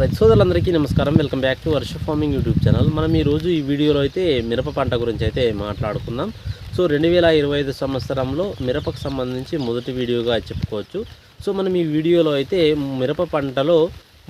రైతు సోదరులందరికీ నమస్కారం. Welcome back to Varsha farming YouTube channel. మనం ఈరోజు రోజు ఈ వీడియోలో అయితే మిరప పంట గురించి అయితే మాట్లాడుకుందాం. సో రెండు వేల ఇరవై ఐదు సంవత్సరంలో మిరపకు సంబంధించి మొదటి వీడియోగా చెప్పుకోవచ్చు. సో మనం ఈ వీడియోలో అయితే మిరప పంటలో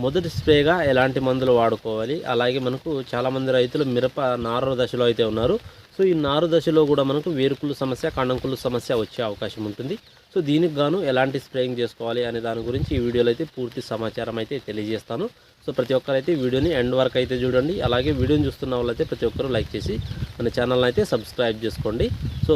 మొదటి స్ప్రేగా ఎలాంటి మందులు వాడుకోవాలి? అలాగే మనకు చాలామంది రైతులు మిరప నారు దశలో అయితే ఉన్నారు. సో ఈ నారు దశలో కూడా మనకు వేరుకులు సమస్య కండంకులు సమస్య వచ్చే అవకాశం ఉంటుంది. సో దీనికి గాను ఎలాంటి స్ప్రేయింగ్ చేసుకోవాలి అనే దాని గురించి ఈ వీడియోలో అయితే పూర్తి సమాచారం అయితే తెలియజేస్తాను. సో ప్రతి ఒక్కరైతే వీడియోని ఎండ్ వరకు అయితే చూడండి. అలాగే వీడియోని చూస్తున్న వాళ్ళైతే ప్రతి ఒక్కరు లైక్ చేసి మన ఛానల్ని అయితే సబ్స్క్రైబ్ చేసుకోండి. సో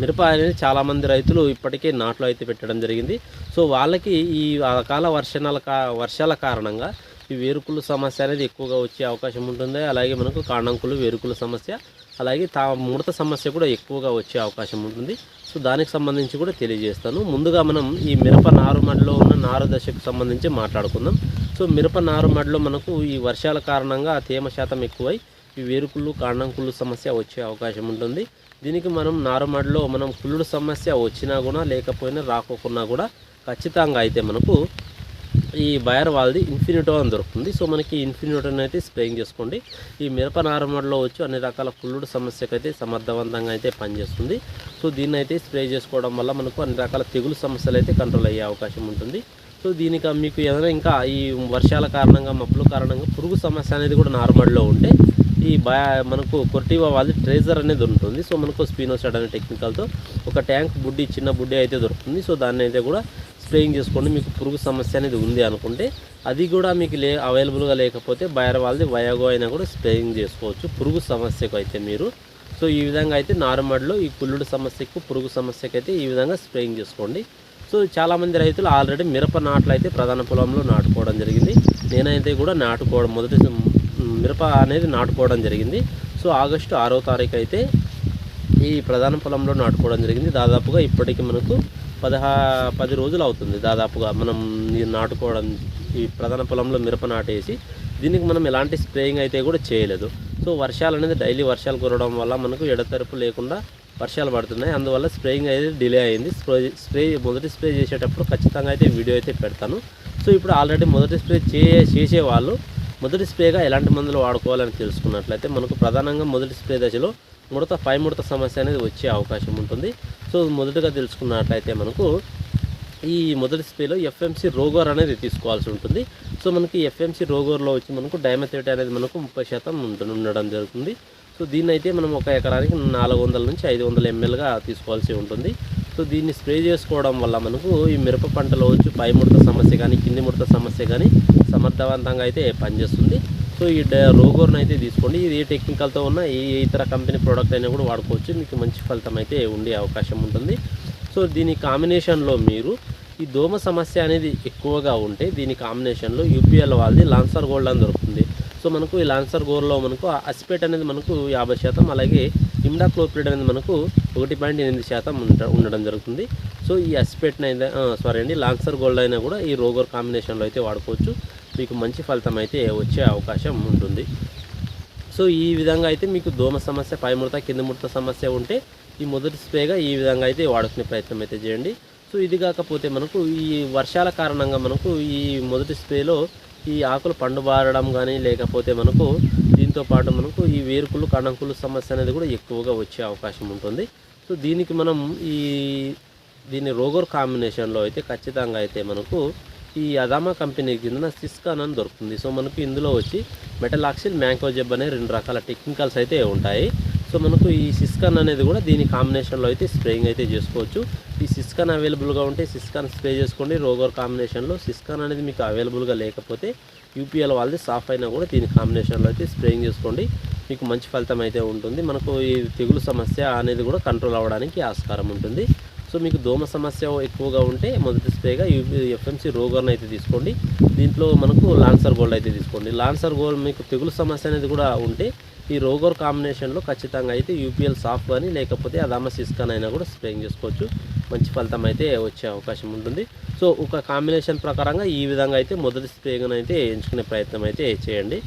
మిరప అనేది చాలామంది రైతులు ఇప్పటికే నాట్లు అయితే పెట్టడం జరిగింది. సో వాళ్ళకి ఈ అకాల వర్షాల కా వర్షాల కారణంగా ఈ వేరుకులు సమస్య అనేది ఎక్కువగా వచ్చే అవకాశం ఉంటుంది. అలాగే మనకు కాండంకులు వేరుకుల సమస్య అలాగే తా ముడత సమస్య కూడా ఎక్కువగా వచ్చే అవకాశం ఉంటుంది. సో దానికి సంబంధించి కూడా తెలియజేస్తాను. ముందుగా మనం ఈ మిరప నారుమడిలో ఉన్న నారు దశకు సంబంధించి మాట్లాడుకుందాం. సో మిరప నారుమడిలో మనకు ఈ వర్షాల కారణంగా తేమ శాతం ఎక్కువై ఈ వేరుకుళ్ళు కాండంకుళ్ళు సమస్య వచ్చే అవకాశం ఉంటుంది. దీనికి మనం నారుమడిలో మనం కుళ్ళుడు సమస్య వచ్చినా కూడా లేకపోయినా రాకోకున్నా కూడా ఖచ్చితంగా అయితే మనకు ఈ బయర్ వాళ్ళది ఇన్ఫినిటో అని దొరుకుతుంది. సో మనకి ఇన్ఫినిటోని అయితే స్ప్రేయింగ్ చేసుకోండి. ఈ మిరప నారుమడిలో వచ్చి అన్ని రకాల కుళ్ళుడు సమస్యకు అయితే సమర్థవంతంగా అయితే పనిచేస్తుంది. సో దీన్ని అయితే స్ప్రే చేసుకోవడం వల్ల మనకు అన్ని రకాల తెగులు సమస్యలు అయితే కంట్రోల్ అయ్యే అవకాశం ఉంటుంది. సో దీనికి మీకు ఏదైనా ఇంకా ఈ వర్షాల కారణంగా మబ్బుల కారణంగా పురుగు సమస్య అనేది కూడా నార్మల్లో ఉంటే ఈ బయా మనకు కొర్టివా వాళ్ళది ట్రేజర్ అనేది ఉంటుంది. సో మనకు స్పీనోసైడ్ అనే టెక్నికల్తో ఒక ట్యాంక్ బుడ్డి చిన్న బుడ్డి అయితే దొరుకుతుంది. సో దాన్ని అయితే కూడా స్ప్రేయింగ్ చేసుకోండి మీకు పురుగు సమస్య అనేది ఉంది అనుకుంటే అది కూడా మీకు లే అవైలబుల్గా లేకపోతే బయర్ వాళ్ళది వయాగో అయినా కూడా స్ప్రేయింగ్ చేసుకోవచ్చు పురుగు సమస్యకు అయితే మీరు. సో ఈ విధంగా అయితే నారుమడిలో ఈ కుళ్ళుడు సమస్యకు పురుగు సమస్యకు అయితే ఈ విధంగా స్ప్రేయింగ్ చేసుకోండి. సో చాలామంది రైతులు ఆల్రెడీ మిరప నాట్లు అయితే ప్రధాన పొలంలో నాటుకోవడం జరిగింది. నేనైతే కూడా నాటుకోవడం మొదటి మిరప అనేది నాటుకోవడం జరిగింది. సో ఆగస్టు ఆరో తారీఖు అయితే ఈ ప్రధాన పొలంలో నాటుకోవడం జరిగింది. దాదాపుగా ఇప్పటికి మనకు పదహా పది రోజులు అవుతుంది దాదాపుగా మనం ఈ నాటుకోవడం ఈ ప్రధాన పొలంలో మిరప నాటేసి దీనికి మనం ఎలాంటి స్ప్రేయింగ్ అయితే కూడా చేయలేదు. సో వర్షాలు అనేది డైలీ వర్షాలు కురవడం వల్ల మనకు ఎడతెరపు లేకుండా వర్షాలు పడుతున్నాయి. అందువల్ల స్ప్రేయింగ్ అయితే డిలే అయింది. స్ప్రే స్ప్రే మొదటి స్ప్రే చేసేటప్పుడు ఖచ్చితంగా అయితే వీడియో అయితే పెడతాను. సో ఇప్పుడు ఆల్రెడీ మొదటి స్ప్రే చే చేసే వాళ్ళు మొదటి స్ప్రేగా ఎలాంటి మందులు వాడుకోవాలని తెలుసుకున్నట్లయితే మనకు ప్రధానంగా మొదటి స్ప్రే దశలో ముడత పై ముడత సమస్య అనేది వచ్చే అవకాశం ఉంటుంది. సో మొదటగా తెలుసుకున్నట్లయితే మనకు ఈ మొదటి స్ప్రేలో ఎఫ్ఎంసి రోగోర్ అనేది తీసుకోవాల్సి ఉంటుంది. సో మనకి ఎఫ్ఎంసి రోగోర్లో వచ్చి మనకు డైమెథేట్ అనేది మనకు ముప్పై శాతం ఉండడం జరుగుతుంది. సో దీన్ని అయితే మనం ఒక ఎకరానికి నాలుగు వందల నుంచి ఐదు వందల ఎంఎల్గా తీసుకోవాల్సి ఉంటుంది. సో దీన్ని స్ప్రే చేసుకోవడం వల్ల మనకు ఈ మిరప పంటలో వచ్చి పై ముడత సమస్య కానీ కింది ముడత సమస్య కానీ సమర్థవంతంగా అయితే పనిచేస్తుంది. సో ఈ రోగోర్ని అయితే తీసుకోండి. ఇది ఏ టెక్నికల్తో ఉన్న ఏ ఇతర కంపెనీ ప్రోడక్ట్ అయినా కూడా వాడుకోవచ్చు. మీకు మంచి ఫలితం అయితే ఉండే అవకాశం ఉంటుంది. సో దీని కాంబినేషన్లో మీరు ఈ దోమ సమస్య అనేది ఎక్కువగా ఉంటే దీని కాంబినేషన్లో యూపీఎల్ వాళ్ళది లాన్సర్ గోల్డ్ అని దొరుకుతుంది. సో మనకు ఈ లాన్సర్ గోల్డ్లో మనకు అసిపేట్ అనేది మనకు యాభై శాతం అలాగే ఇమ్డాక్లోప్రిడ్ అనేది మనకు ఒకటి పాయింట్ ఎనిమిది శాతం ఉండ ఉండడం జరుగుతుంది. సో ఈ అస్పేట్ని అయితే సారీ అండి లాన్సర్ గోల్డ్ అయినా కూడా ఈ రోగర్ కాంబినేషన్లో అయితే వాడుకోవచ్చు. మీకు మంచి ఫలితం అయితే వచ్చే అవకాశం ఉంటుంది. సో ఈ విధంగా అయితే మీకు దోమ సమస్య పై ముడత కింద ముడత సమస్య ఉంటే ఈ మొదటి స్ప్రేగా ఈ విధంగా అయితే వాడుకునే ప్రయత్నం అయితే చేయండి. సో ఇది కాకపోతే మనకు ఈ వర్షాల కారణంగా మనకు ఈ మొదటి స్ప్రేలో ఈ ఆకులు పండుబారడం కానీ లేకపోతే మనకు దీంతో పాటు మనకు ఈ వేరుకులు కణంకులు సమస్య అనేది కూడా ఎక్కువగా వచ్చే అవకాశం ఉంటుంది. సో దీనికి మనం ఈ దీని రోగర్ కాంబినేషన్లో అయితే ఖచ్చితంగా అయితే మనకు ఈ అదామా కంపెనీ కింద సిస్కాన్ అని దొరుకుతుంది. సో మనకు ఇందులో వచ్చి మెటలాక్సిల్ మ్యాంకోజెబ్ అనే రెండు రకాల టెక్నికల్స్ అయితే ఉంటాయి. సో మనకు ఈ సిస్కాన్ అనేది కూడా దీని కాంబినేషన్లో అయితే స్ప్రేయింగ్ అయితే చేసుకోవచ్చు. ఈ సిస్కాన్ అవైలబుల్గా ఉంటే సిస్కాన్ స్ప్రే చేసుకోండి. రోగోర్ కాంబినేషన్లో సిస్కాన్ అనేది మీకు అవైలబుల్గా లేకపోతే యూపీఎల్ వాళ్ళది సాఫ్ అయినా కూడా దీని కాంబినేషన్లో అయితే స్ప్రేయింగ్ చేసుకోండి. మీకు మంచి ఫలితం అయితే ఉంటుంది. మనకు ఈ తెగులు సమస్య అనేది కూడా కంట్రోల్ అవ్వడానికి ఆస్కారం ఉంటుంది. సో మీకు దోమ సమస్య ఎక్కువగా ఉంటే మొదటి స్ప్రేగా ఎఫ్ఎంసి రోగర్ని అయితే తీసుకోండి. దీంట్లో మనకు లాన్సర్ గోల్డ్ అయితే తీసుకోండి. లాన్సర్ గోల్డ్ మీకు తెగులు సమస్య అనేది కూడా ఉంటే ఈ రోగోర్ కాంబినేషన్లో ఖచ్చితంగా అయితే యూపీఎల్ సాఫ్ కానీ లేకపోతే అదామా సిస్కాన్ అయినా కూడా స్ప్రేయింగ్ చేసుకోవచ్చు. మంచి ఫలితం అయితే వచ్చే అవకాశం ఉంటుంది. సో ఒక కాంబినేషన్ ప్రకారంగా ఈ విధంగా అయితే మొదటి స్ప్రేగా అయితే ఎంచుకునే ప్రయత్నం అయితే చేయండి.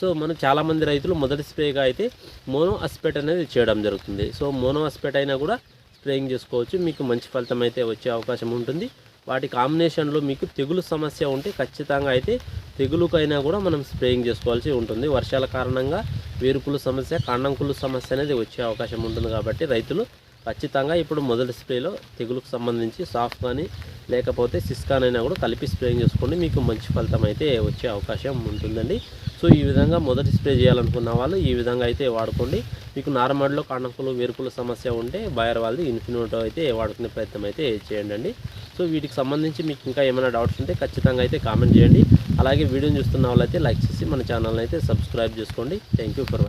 సో మనం చాలామంది రైతులు మొదటి స్ప్రేగా అయితే మోనో అస్పెట్ అనేది చేయడం జరుగుతుంది. సో మోనో అస్పెట్ అయినా కూడా స్ప్రేయింగ్ చేసుకోవచ్చు. మీకు మంచి ఫలితం అయితే వచ్చే అవకాశం ఉంటుంది. వాటి కాంబినేషన్లో మీకు తెగులు సమస్య ఉంటే ఖచ్చితంగా అయితే తెగులుకైనా కూడా మనం స్ప్రేయింగ్ చేసుకోవాల్సి ఉంటుంది. వర్షాల కారణంగా వేరుకులు సమస్య కాండంకులు సమస్య అనేది వచ్చే అవకాశం ఉంటుంది కాబట్టి రైతులు ఖచ్చితంగా ఇప్పుడు మొదటి స్ప్రేలో తెగులుకు సంబంధించి సాఫ్ కానీ లేకపోతే సిస్కాన్ అయినా కూడా కలిపి స్ప్రేయింగ్ చేసుకోండి. మీకు మంచి ఫలితం అయితే వచ్చే అవకాశం ఉంటుందండి. సో ఈ విధంగా మొదటి స్ప్రే చేయాలనుకున్న వాళ్ళు ఈ విధంగా అయితే వాడుకోండి. మీకు నార్మల్లో కాండకులు వేరుకుల సమస్య ఉంటే బయర్ వాళ్ళది ఇన్ఫినోటో అయితే వాడుకునే ప్రయత్నం అయితే చేయండి సో వీటికి సంబంధించి మీకు ఇంకా ఏమైనా డౌట్స్ ఉంటే ఖచ్చితంగా అయితే కామెంట్ చేయండి. అలాగే వీడియోని చూస్తున్న వాళ్ళైతే లైక్ చేసి మన ఛానల్ని అయితే సబ్స్క్రైబ్ చేసుకోండి. Thank you for